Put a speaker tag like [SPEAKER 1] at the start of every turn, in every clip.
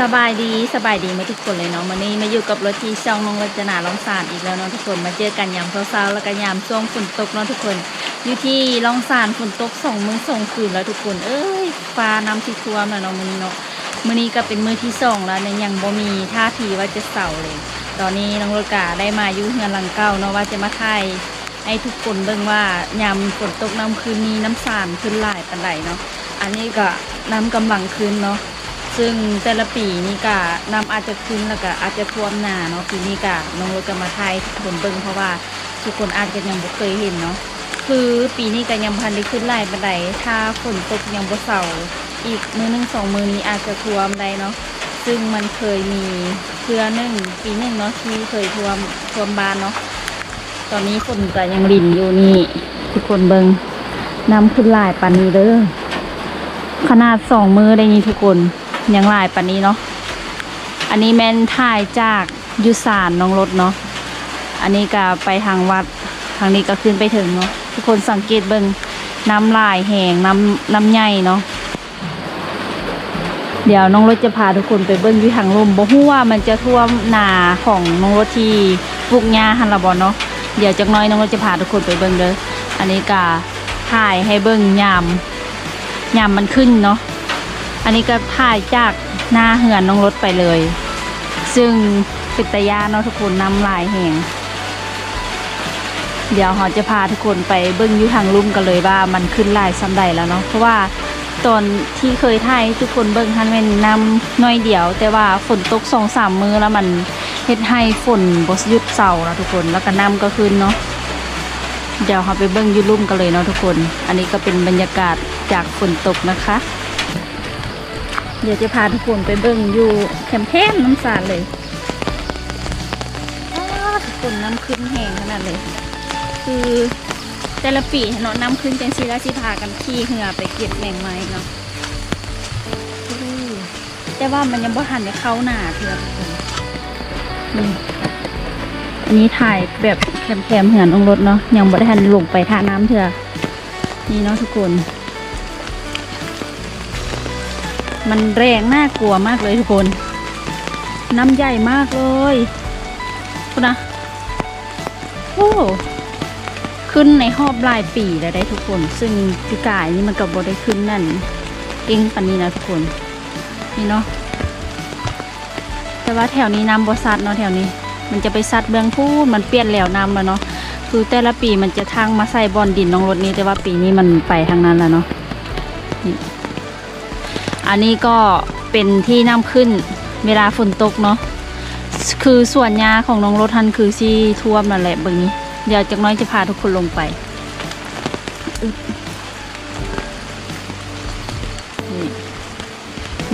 [SPEAKER 1] สบายดีสบายดีไหมาทุกคนเลยเนาะวันนี้มาอยู่กับรถที่ช่องน้องรจนาลองสานอีกแล้วเนาะทุกคนมาเจอกันยามเช้าๆแล้วก็ยามช่วงฝนตกเนาะทุกคนอยู่ที่ลองสานฝนตกสองมือสองคืนแล้วทุกคน เอ้ยฟ้าน้ำที่ท่วมแล้วเนาะมื้อนี้เนาะมื้อนี้ก็เป็นมื้อที่สองแล้วเนี่ยยังบ่มีท่าทีว่าจะเศร้าเลย ตอนนี้น้องรถกาได้มาอยู่เฮือนหลังเก่าเนาะว่าจะมาถ่ายให้ทุกคนเบิ่งว่ายามฝนตกน้ำคืนนี้น้ำสานขึ้นหลายปานใดเนาะอันนี้ก็น้ำกำลังขึ้นเนาะ ซึ่งแต่ละปีนี่ก็นำอาจจะขึ้นแล้วก็อาจจะท่วมหนาเนาะปีนี้ก็น้องรถก็มาไทยทุกคนเบิ่งเพราะว่าทุกคนอาจจะยังบ่เคยเห็นเนาะคือปีนี้ก็ยังพันได้ขึ้นไล่บันไดถ้าฝนตกยังบ่เศร้าอีกมือหนึงสองมือนี้อาจจะท่วมได้เนาะซึ่งมันเคยมีเพื่อหนึ่งปีหนึ่งเนาะที่เคยท่วมท่วมบ้านเนาะตอนนี้ฝนก็ยังรินอยู่นี่ทุกคนเบิ่งน้ำขึ้นหลายปานนี้เด้อขนาดสองมือได้นี่ทุกคน ยังหลายปันนี้เนาะอันนี้แม่นถ่ายจากยุสานน้องรถเนาะอันนี้ก็ไปทางวัดทางนี้ก็ขึ้นไปถึงเนาะทุกคนสังเกตเบิงน้ำลายแหงน้ำน้ำใหญ่เนาะเดี๋ยวน้องรถจะพาทุกคนไปเบิ่งอยู่ทางลมบ่ฮู้ว่ามันจะท่วมนาของน้องรถที่ปลูกหญ้าหันละบ่เนาะเดี๋ยวจักน้อยน้องรถจะพาทุกคนไปเบิ่งเด้ออันนี้ก็ถ่ายให้เบิ่งยามยามมันขึ้นเนาะ อันนี้ก็ถ่ายจากหน้าเหือนน้องรถไปเลย ซึ่งปิตยาเนาะทุกคนน้ำลายแหงเดี๋ยวเราจะพาทุกคนไปเบิ้งยู่ทางลุ่มกันเลยว่ามันขึ้นลายซ้ำใดแล้วเนาะเพราะว่าตอนที่เคยถ่ายทุกคนเบิ้งทันเป็นน้ำน้อยเดียว แต่ว่าฝนตกสองสามมือแล้วมันเฮ็ดให้ฝนบสหยุดเศร้าแล้วทุกคนแล้วก็น้ำก็ขึ้นเนาะเดี๋ยวเราไปเบิ้งยูลุ่มกันเลยเนาะทุกคน อันนี้ก็เป็นบรรยากาศจากฝนตกนะคะ เดี๋ยวจะพาทุกคนไปเบิ่งอยู่แคมเปญน้ำสาดเลยทุกคนน้ำขึ้นแห้งขนาดเลย คือแต่ละปีเนาะน้ำขึ้นจังซีแล้วสิพากันขี่เหือไปเก็บแมงไม้เนาะแต่ว่ามันยังบ่ทันจะเข้าหนาเถื่อทุกคนนี่อันนี้ถ่ายแบบแคมๆเหือนองรถเนาะยังบ่ได้ทันลงไปท่าน้ำเถื่อนี่เนาะทุกคน มันแรงน่ากลัวมากเลยทุกคน น้ำใหญ่มากเลยคุณนะโอ้ขึ้นในหอบลายปีแล้วได้ทุกคน ซึ่งปีกายนี่มันกับบได้ขึ้นนั่นเก่งปันนี้นะทุกคน นี่เนาะแต่ว่าแถวนี้น้ำบซัดเนาะแถวนี้ มันจะไปซัดเบื้องพูดมันเปลี่ยนแล้วน้ำแล้วเนาะคือแต่ละปีมันจะทางมาใส่บอลดินน้องรถนี้แต่ว่าปีนี้มันไปทางนั้นแล้วเนาะ อันนี้ก็เป็นที่น้ำขึ้นเวลาฝนตกเนาะคือส่วนยาของน้องรถทันคือที่ท่วมนั่นแหละเบิ่งนี้ เดี๋ยวจากน้อยจะพาทุกคนลงไป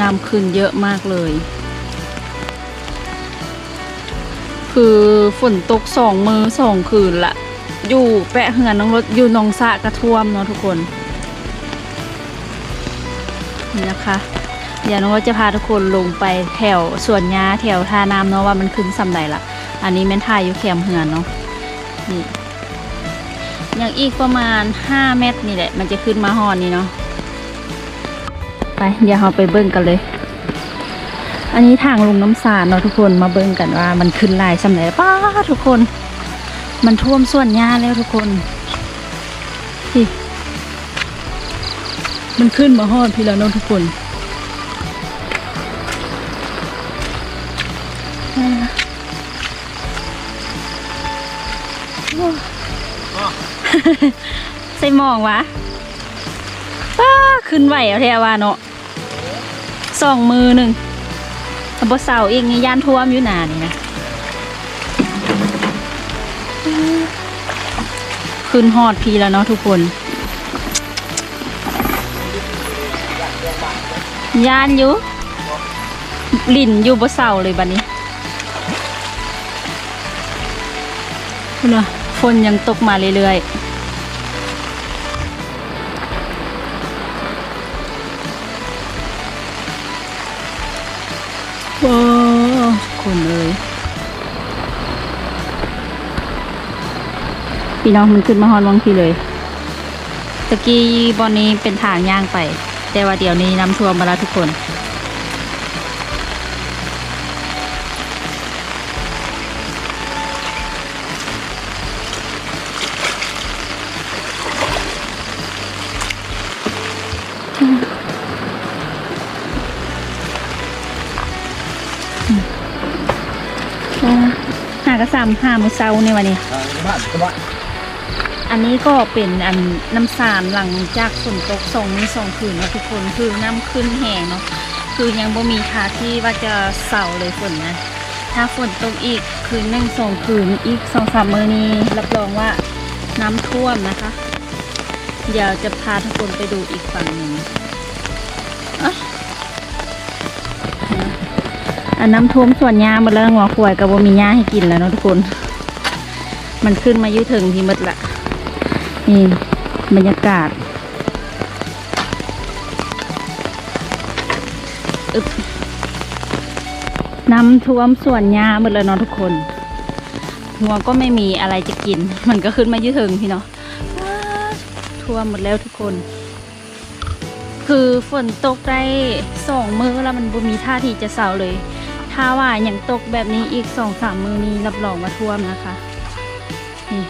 [SPEAKER 1] น้ำขึ้นเยอะมากเลย คือฝนตกสองมือสองคืนละ อยู่แปะเหือนน้องรถอยู่นองสะกระท่วมเนาะทุกคน นี่นะคะเดี๋ยวน้องก็จะพาทุกคนลงไปแถวสวนยาแถวท่าน้ำเนาะว่ามันขึ้นสำใดละอันนี้แม่นท่ายอยู่แคมเหือนเนาะนี่ยังอีกประมาณ 5 เมตรนี่แหละ มันจะขึ้นมาหอนนี่เนาะไปเดี๋ยวเราไปเบิ้งกันเลย อันนี้ทางลงน้ำสารเนาะทุกคนมาเบิ้งกันว่า มันขึ้นลายสำใดป้าทุกคน มันท่วมส่วนยาแล้วทุกคนนี่ มันขึ้นมาฮอดพี่แล้วเน้องทุกคนได้นะโอ้ใส่หมองวะป้าขึ้นไหวเอาแทวาเนาะสองมือหนึ่งถ้าบ่เสาอีกนี่ย่านท่วมอยู่หนานี่นะขึ้นฮอดพี่แล้วเนาะทุกคน ยานอยู่ลิ่นอยู่บนเสาเลยบัดนี้คุณนะฝนยังตกมาเรื่อยๆว้าวคนเลยพี่น้องมันขึ้นมาฮอนวังทีเลย ตะกี้บอนนี้เป็นทางย่างไป แต่ว่าเดี๋ยวนี้น้ำท่วมมาแล้วทุกคนห้ากระสามห้ามือเซาในวันนี้
[SPEAKER 2] บ้านบ้า
[SPEAKER 1] อันนี้ก็เป็นอันน้ำสารหลังจากฝนตกสองมื้สองคืนนะทุกคนคือน้ำขึ้นแห้งเนาะคือยังบ่มีท่าที่ว่าจะเศร้าเลยฝนนะ ถ้าฝนตกอีกคืนหนึ่งสองคืนอีกสองสามมือนี้รับรองว่าน้ำท่วมนะคะ เดี๋ยวจะพาทุกคนไปดูอีกฝั่งหนึ่งอันน้ำท่วมส่วนหญ้าหมดแล้วหัวขวายกับว่มีหญ้าให้กินแล้วเนาะทุกคน มันขึ้นมายุ่ถึงที่มดละ นี่บรรยากาศอึบน้ำท่วมส่วนหญ้าหมดเลยเนาะทุกคนหัวก็ไม่มีอะไรจะกิน มันก็ขึ้นมายืดถึงพี่เนาะท่วมหมดแล้วทุกคน คือฝนตกได้สองมือแล้วมันบ่มีท่าทีจะเศร้าเลย ถ้าว่าอย่างตกแบบนี้อีกสองสามมือนี้รับรองว่าท่วมนะคะนี่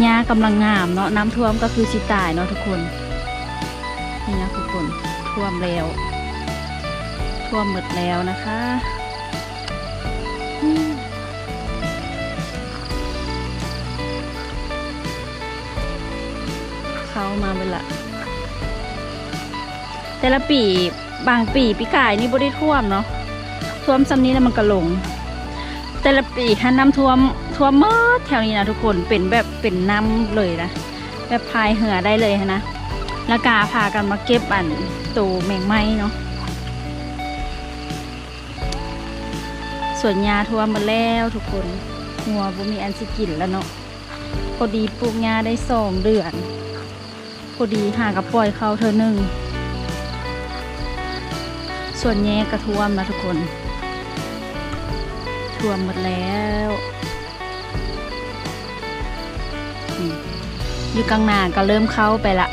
[SPEAKER 1] หญ้ากำลังงามเนาะน้ำท่วมก็คือชิตายเนาะทุกคนนี่นะทุกคนท่วมแล้ว ท่วมหมดแล้วนะคะเข้ามาเวละ แต่ละปีบางปีปีกายนี่บ่ได้ท่วมเนาะท่วมซ้ำนี้แล้วมันก็ลง แต่ละปีถ้าน้ำท่วม ท่วมหมดแถวนี้นะทุกคนเป็นแบบเป็นน้ำเลยนะแบบพายเหือได้เลยนะแล้วกาพากันมาเก็บอันตูแมงไม้เนาะส่วนยาท่วมหมาแล้วทุกคนหัวบุมีอันสิกินแล้วเนาะพอดีปลูกยาได้สองเดือนพอดีหากระปล่อยเขาเธอหนึ่งส่วนแย่กระท่วมนะทุกคนท่วมหมดแล้ว อยู่กลางนาก็เริ่มเข้าไปละ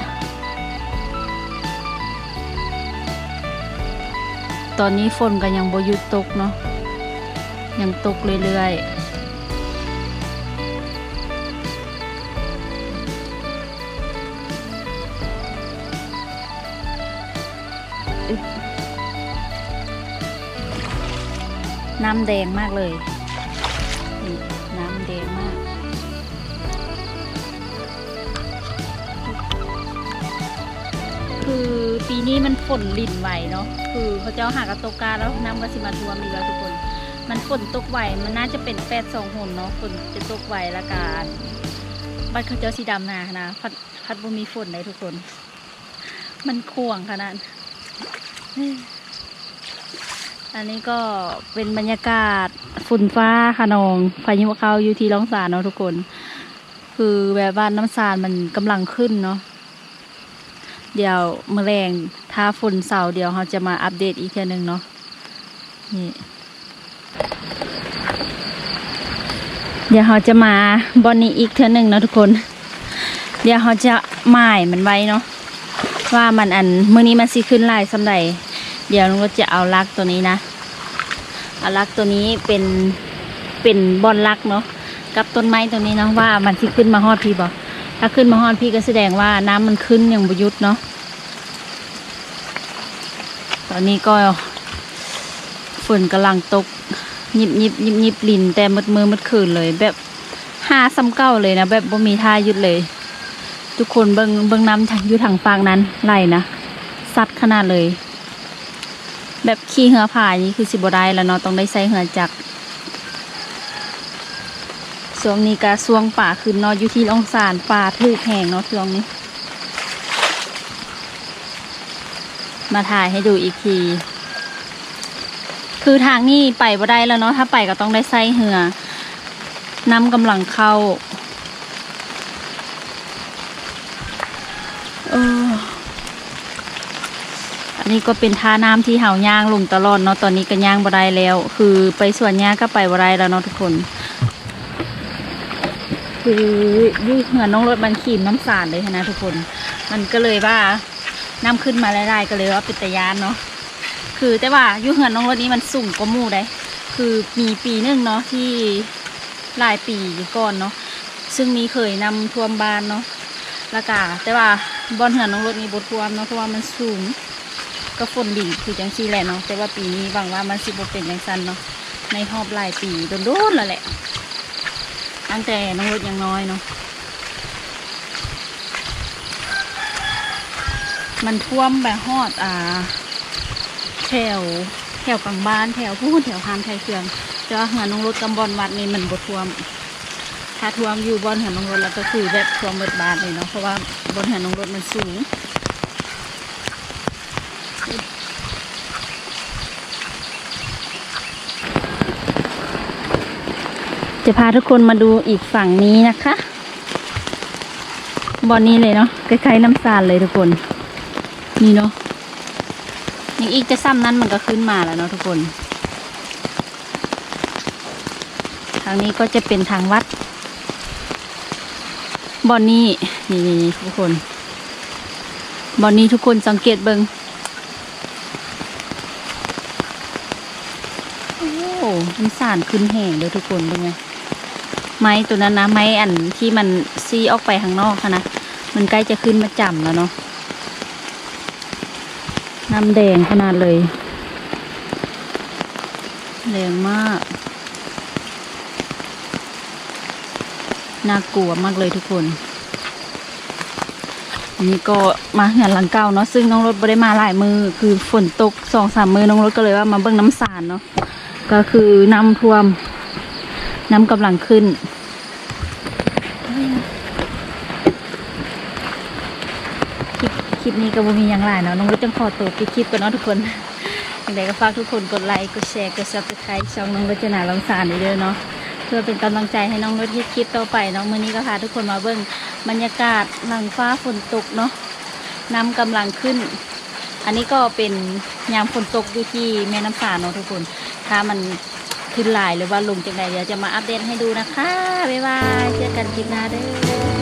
[SPEAKER 1] ตอนนี้ฝนก็ยังบยุดตกเนาะ ยังตกเรื่อยๆน้ำแดงมากเลย ปีนี้มันฝนลิ่นไหวเนาะคือเขาเจ้าหากระตกกาแล้วน้ำก็สิมาท่วมีแล้วทุกคน มันฝนตกไหวมันน่าจะเป็นแปดสองหนเนาะฝนจะตกไหวละกันบ้านเขาเจ้าสีดำนานะพัดพัดบ่มีฝนเลยทุกคน มันข่วงขนาดอันนี้ก็เป็นบรรยากาศฝุ่นฟ้าขนองพายุเข้าอยู่ที่ล่องสารเนาะทุกคน คือแบบว่าน้ำสารมันกำลังขึ้นเนาะ เดี๋ยวมแมลงถ้าฝนเสาร์เดี๋ยวเราจะมาอัปเดตอีกแค่นึงเนาะนี่เดี๋ยวเราจะมาบอนนี้อีกเท่นึงเนาะทุกคน เดี๋ยวเราจะหมายมันไว้เนาะว่ามันอันมื้อนี้มันสิขึ้นลายสำใดเดี๋ยวลุงรถจะเอาลักตัวนี้นะเอาลักตัวนี้เป็นเป็นบอนลักเนาะกับต้นไม้ตัวนี้เนาะว่ามันสิขึ้นมาฮอดพี่บ่ ถ้าขึ้นมาฮอดพี่ก็แสดงว่าน้ำมันขึ้นอย่างบหยุดเนาะ ตอนนี้ก็ฝนกำลังตก ยิบยิบยิบยิบลินแต่มืดมือมืดคืนเลย แบบห้าซ้ำเก้าเลยนะ แบบบ่มีท่ายุดเลย ทุกคนเบิงเบิงน้ำทางอยู่ทางฝั่งนั้นไหลนะซัดขนาดเลย แบบขี่เหือผ่านี่คือสิบได้แล้วเนาะต้องได้ใส่เหือจักร ช่วงนี้ก็ช่วงป่าขึ้นเนาะอยู่ที่องศารป่าทึกแห้งเนาะช่วงนี้ มาถ่ายให้ดูอีกที คือทางนี้ไปบ่ได้แล้วเนาะถ้าไปก็ต้องได้ใส่เหือน้ำกำลังเข้าเอออันนี้ก็เป็นท่าน้ำที่เห่าย่างลงตลอดเนาะตอนนี้ก็ย่างบ่ได้แล้ว คือไปสวนหญ้าก็ไปบ่ได้แล้วเนาะทุกคน คือยืดเหมือนน้องรถมันขีมน้ำสารเลยนะทุกคน มันก็เลยว่าน้ำขึ้นมาได้ๆก็เลยว่าเป็นตะยานเนาะคือแต่ว่าอยูเหือนน้องรถนี้มันสูงกว่ามู่ได้คือมีปีหนึงเนาะที่หลายปีก่อนเนาะซึ่งมีเคยนำท่วมบ้านเนาะล้วก็แต่ว่าบอนเหือนน้องรถนี้บท่วมเนาะเพราะว่ามันสูงก็ฝนดิ่งคือจังซี่แหละเนาะแต่ว่าปีนี้หวังว่ามันสิบเป็นจังซันเนาะในรอบหลายปีโดนๆแล้วแหละ ตั้งแต่น้องรถยังน้อยเนาะมันท่วมแบบฮอดอ่า แถวแถวกลางบ้านแถวพูดแถวพานไทยเคืองแต่ว่าเหือน้องรถกำบอนวัดนี่มันบ่ท่วม ถ้าท่วมอยู่บนเหือน้องรถแล้วก็คือแบบท่วมหมดบานเลยเนาะเพราะว่าบนเหือน้องรถมันสูง จะพาทุกคนมาดูอีกฝั่งนี้นะคะบอนนี้เลยเนาะคล้ายๆน้ำซานเลยทุกคน นี่เนาะยังอีกจะซ้ำนั้นมันก็ขึ้นมาแล้วเนาะทุกคน ทางนี้ก็จะเป็นทางวัดบอนนี้นี่นี่ทุกคนบอนนี้ทุกคนสังเกตเบิงโอ้มันสานขึ้นแห่งเลยทุกคนเป็นไง ไม้ตัวนั้นนะไม้อันที่มันซีออกไปข้างนอกค่ะนะมันใกล้จะขึ้นมาจำแล้วเนาะน้ำแดงขนาดเลยแรงมาก น่ากลัวมากเลยทุกคนนนี้ก็มาเหือนหลังเก่าเนาะซึ่งน้องรถไม่ได้มาหลายมือ คือฝนตกสองสามมือน้องรถก็เลยว่ามาเบิ่งน้ำสารเนาะก็คือน้ำท่วม น้ำกำลังขึ้น คลิปนี้ก็บ่มีอย่างไรเนาะน้องรถจังขอตัวปิดคลิปกันเนาะทุกคนอย่างไรก็ฝากทุกคนกดไลค์กดแชร์กดซับสไครต์ช่องน้องรจนาลองสารเด้อเนาะเพื่อเป็นกำลังใจให้น้องรถเฮ็ดคลิปต่อไปเนาะมื้อนี้ก็พาทุกคนมาเบิ่งบรรยากาศหลังฟ้าฝนตกเนาะน้ำกำลังขึ้น อันนี้ก็เป็นยามฝนตกอยู่ที่แม่น้ำสาเนาะทุกคน ถ้ามันขึ้นหลายหรือว่าลงจังใดเดี๋ยวจะมาอัปเดตให้ดูนะคะ บ๊ายบาย เจอกันคลิปหน้าเด้อ